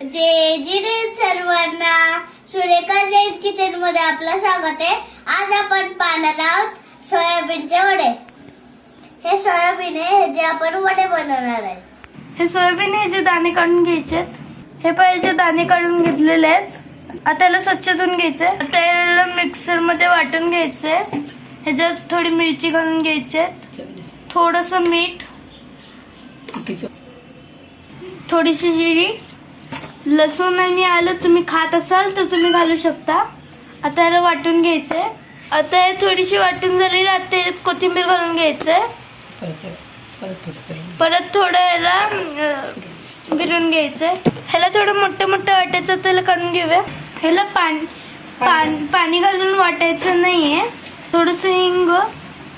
जे जिने सर्वांना सुरेखा जैन किचनमध्ये आपलं स्वागत आहे. आज आपण पाहणार आहोत सोयाबीनचे वडे. हे सोयाबीन आहे हे जे आपण वडे बनवणार आहेत हे सोयाबीन हे जे दाणे काढून घ्यायचे हे पाहिजे दाणे काढून घेतलेले आहेत आता याला स्वच्छ धुवून घ्यायचे आता याला मिक्सरमध्ये वाटून घ्यायचे ह्याच्यात थोडी मिरची घालून घ्यायचे थोडस मीठ थोडीशी जिरी लसूण आणि आलं तुम्ही खात असाल तर तुम्ही घालू शकता. आता याला वाटून घ्यायचंय. आता हे थोडीशी वाटून झालेली आता यात कोथिंबीर घालून घ्यायचंय. परत थोडं याला अं, भिरून घ्यायचंय. ह्याला थोडं मोठं मोठं वाटायचं त्याला काढून घेऊया. ह्याला पाणी पाणी पाणी घालून वाटायचं नाहीये. थोडस हिंग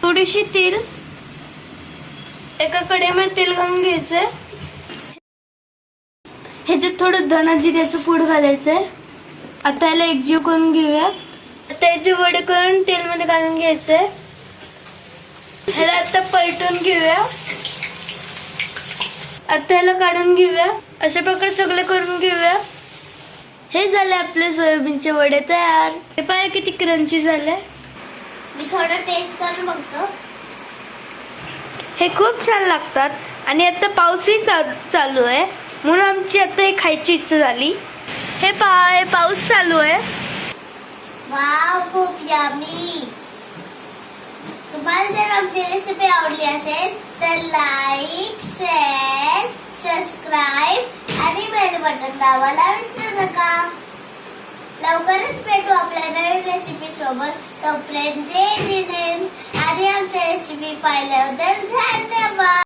थोडीशी तेल एका कडेमध्ये तेल घालून घ्यायचंय. ह्याच्यात थोडं धना जिऱ्याचं पूड घालायचंय. आता याला एकजीव करून घेऊया. आता याचे वडे करून तेलमध्ये घालून घ्यायचंय. ह्याला आता पलटून घेऊया. आता ह्याला काढून घेऊया. अशा प्रकारे सगळे करून घेऊया. हे झाले आपले सोयाबीनचे वडे तयार. हे पाहा किती क्रंची झाले. मी थोडं टेस्ट करून बघतो. हे खूप छान लागतात. आणि आता पाऊसही चा- चालू आहे. म्हणून आमची आता हे खायची इच्छा झाली. हे पहा हे पाऊस चालू आहे. वाव खूप यामी तुम्हाला जर आमची रेसिपी आवडली असेल तर लाईक शेअर सबस्क्राईब आणि बेल बटन दाबायला विसरू नका. लवकरच भेटू आपल्या नवीन रेसिपी सोबत. तोपर्यंत जय जिनेन आणि आमच्या रेसिपी पाहिल्याबद्दल धन्यवाद.